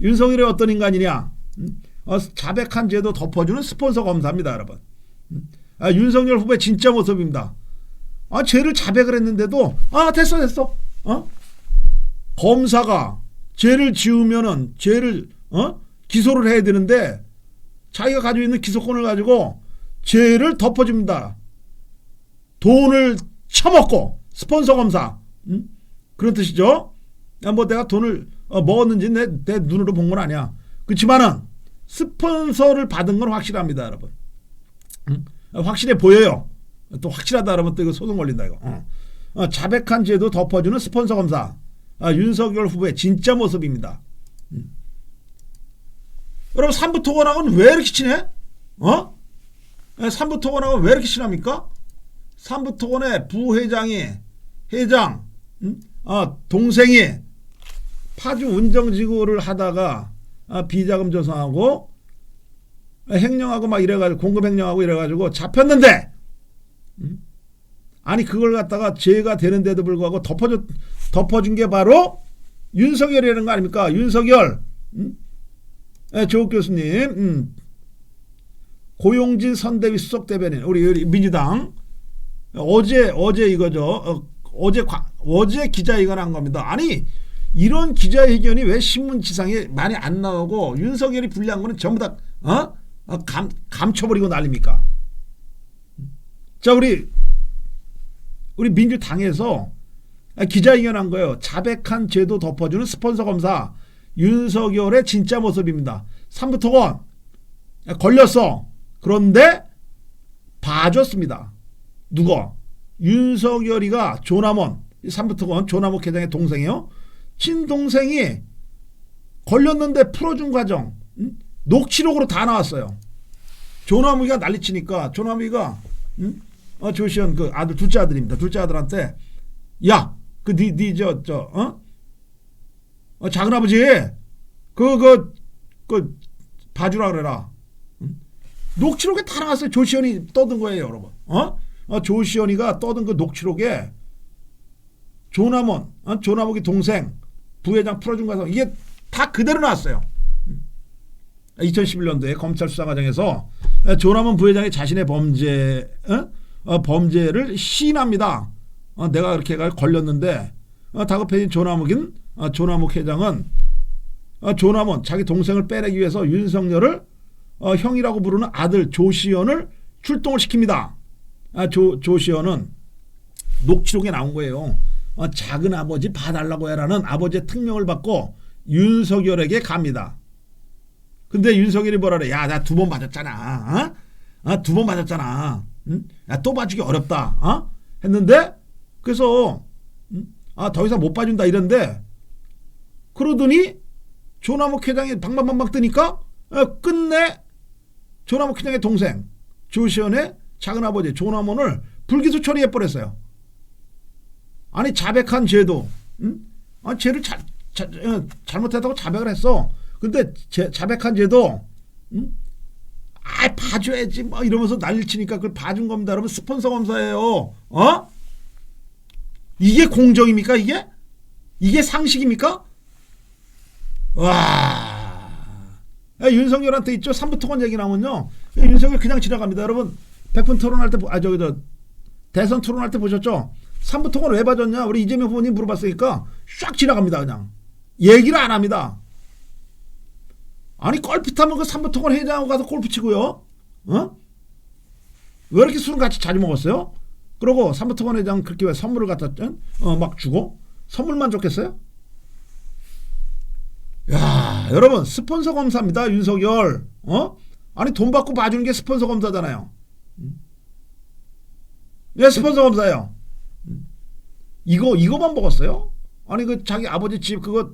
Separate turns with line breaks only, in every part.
윤석열이 어떤 인간이냐? 음? 어, 자백한 죄도 덮어주는 스폰서 검사입니다, 여러분. 음? 아, 윤석열 후보의 진짜 모습입니다. 아, 죄를 자백을 했는데도 아 됐어 됐어. 어? 검사가 죄를 지으면은 죄를 어? 기소를 해야 되는데 자기가 가지고 있는 기소권을 가지고 죄를 덮어줍니다. 돈을 처먹고 스폰서 검사 음? 그런 뜻이죠. 야, 뭐 내가 돈을 어, 먹었는지 내, 내 눈으로 본 건 아니야. 그렇지만은 스폰서를 받은 건 확실합니다, 여러분. 음? 어, 확실해 보여요. 또 확실하다 그러면 또 이거 소송 걸린다 이거. 어. 어, 자백한 죄도 덮어주는 스폰서 검사 아, 윤석열 후보의 진짜 모습입니다. 음. 여러분 삼부 토건학은 왜 이렇게 친해? 어? 예, 삼부 토건학은 왜 이렇게 친합니까? 삼부 토건의 부회장이 회장, 음? 아, 동생이 파주 운정지구를 하다가 아, 비자금 조성하고 아, 횡령하고 막 이래가지고 공급 횡령하고 이래가지고 잡혔는데 음? 아니 그걸 갖다가 죄가 되는데도 불구하고 덮어줘 덮어준 게 바로 윤석열이라는 거 아닙니까? 윤석열, 음? 예, 조국 교수님, 음. 고용진 선대위 수석 대변인 우리 민주당 어제 어제 이거죠. 어, 어제 과- 어제 기자회견 한 겁니다. 아니 이런 기자회견이 왜 신문 지상에 많이 안 나오고 윤석열이 불리한 거는 전부 다 어? 어, 감 감춰버리고 난립니까? 자 우리 우리 민주당에서 기자회견 한 거예요. 자백한 죄도 덮어주는 스폰서 검사 윤석열의 진짜 모습입니다. 삼부토건 걸렸어. 그런데 봐줬습니다. 누가? 윤석열이가 조남원 삼부토건 조남욱 회장의 동생이요. 친동생이 걸렸는데 풀어준 과정 음? 녹취록으로 다 나왔어요. 조남욱이가 난리치니까 조남욱이가 음? 어, 조시현 그 아들 둘째 아들입니다. 둘째 아들한테 야, 그 니 니 저 저 어? 어 작은 아버지 그그 그 봐주라 그래라. 응? 녹취록에 다 나왔어요. 조시현이 떠든 거예요, 여러분. 어? 어 조시현이가 떠든 그 녹취록에 조남원, 어? 조남욱이 동생 부회장 풀어준 거서 이게 다 그대로 나왔어요. 2011년도에 검찰 수사 과정에서 조남원 부회장이 자신의 범죄 어? 어, 범죄를 시인합니다. 어, 내가 그렇게 걸렸는데 어, 다급해진 조남욱인 어, 조남욱 회장은 어, 조남원 자기 동생을 빼내기 위해서 윤석열을 어, 형이라고 부르는 아들 조시현을 출동을 시킵니다. 아, 조 조시현은 녹취록에 나온 거예요. 어, 작은 아버지 봐달라고 해라는 아버지의 특명을 받고 윤석열에게 갑니다. 근데 윤석열이 뭐라 그래? 야, 나 두 번 맞았잖아. 어? 어, 두번 맞았잖아. 응? 야, 또 봐주기 어렵다. 어? 했는데 그래서 응? 아, 더 이상 못 봐준다 이랬는데 그러더니 조남욱 회장이 방방방방 뜨니까 어, 끝내 조남욱 회장의 동생 조시현의 작은 아버지 조남원을 불기소 처리해 버렸어요. 아니 자백한 죄도 응? 아, 죄를 자, 자, 어, 잘못했다고 자백을 했어. 근데 제, 자백한 죄도 응? 아 봐줘야지 뭐 이러면서 난리 치니까 그걸 봐준 겁니다. 여러분 스폰서 검사예요. 어? 이게 공정입니까 이게? 이게 상식입니까? 와. 야, 윤석열한테 있죠. 삼부토건 얘기 나오면요. 윤석열 그냥 지나갑니다. 여러분, 백분 토론할 때, 보- 아, 저기, 저, 대선 토론할 때 보셨죠? 삼부토건 왜 봐줬냐? 우리 이재명 후보님 물어봤으니까 쫙 지나갑니다. 그냥. 얘기를 안 합니다. 아니, 골프 타면 그 삼부토건 회장하고 가서 골프 치고요. 어? 왜 이렇게 술을 같이 자주 먹었어요? 그러고 삼부토건 회장 그렇게 왜 선물을 갖다, 어, 막 주고? 선물만 줬겠어요? 야, 여러분 스폰서 검사입니다. 윤석열. 어? 아니 돈 받고 봐주는 게 스폰서 검사잖아요. 음. 왜 스폰서 검사예요? 음. 이거 이거만 먹었어요? 아니 그 자기 아버지 집 그거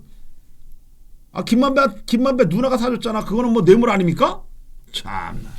아 김만배 김만배 누나가 사줬잖아. 그거는 뭐 뇌물 아닙니까? 참나.